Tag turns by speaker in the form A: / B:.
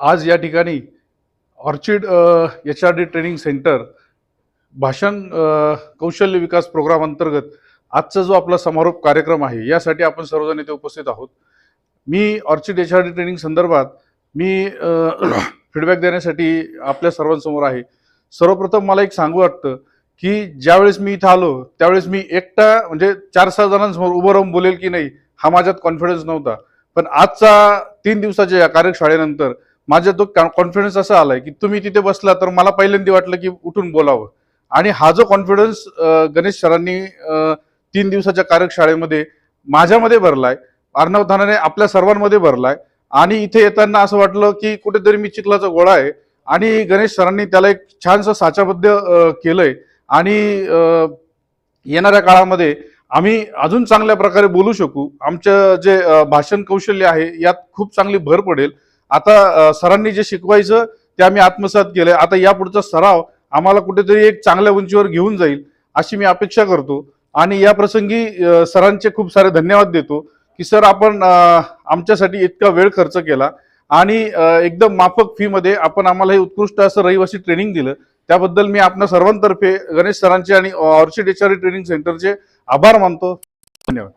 A: आज या ठिकाणी orchid H R D training centre भाषण कौशल्य विकास प्रोग्राम अंतर्गत आजचा जो आपला समारोप कार्यक्रम आहे यासाठी आपण सर्वजण इथे उपस्थित आहोत. मी orchid H R D training संदर्भात मी फीडबॅक देण्यासाठी आपल्या सर्वांसमोर आहे. सर्वप्रथम मला एक सांगू वाटतं की ज्यावेळेस मी इथं आलो त्यावेळेस मी एकटा म्हणजे चार सहा जणांसमोर उभं राहून बोलेल की नाही हा माझ्यात कॉन्फिडन्स नव्हता. पण आजचा तीन दिवसाच्या या कार्यशाळेनंतर माझा तो कॉन्फिडन्स असा आलाय की तुम्ही तिथे बसला तर मला पहिल्यांदा वाटलं की उठून बोलावं. आणि हा जो कॉन्फिडन्स गणेश सरांनी तीन दिवसाच्या कार्यशाळेमध्ये माझ्यामध्ये भरलाय अर्णव धानाने आपल्या सर्वांमध्ये भरलाय. आणि इथे येताना असं वाटलं की कुठेतरी मी चिखलाचा गोळा आहे. आणि गणेश सरांनी त्याला एक छानसं साचाबद्ध केलंय. आणि येणाऱ्या काळामध्ये आम्ही अजून चांगल्या प्रकारे बोलू शकू. आमचं जे भाषण कौशल्य आहे यात खूप चांगली भर पडेल. आता सरांनी जे शिकवायचं ते आम्ही आत्मसात केलंय. आता यापुढचा सराव आम्हाला कुठेतरी एक चांगल्या उंचीवर घेऊन जाईल अशी मी अपेक्षा करतो. आणि या प्रसंगी सरांचे खूप सारे धन्यवाद देतो की सर आपण आमच्यासाठी इतका वेळ खर्च केला आणि एकदम माफक फीमध्ये आपण आम्हाला हे उत्कृष्ट असं रहिवासी ट्रेनिंग दिलं. त्याबद्दल मी आपल्या सर्वांतर्फे गणेश सरांचे आणि ऑर्चिड एच ट्रेनिंग सेंटरचे आभार मानतो. धन्यवाद.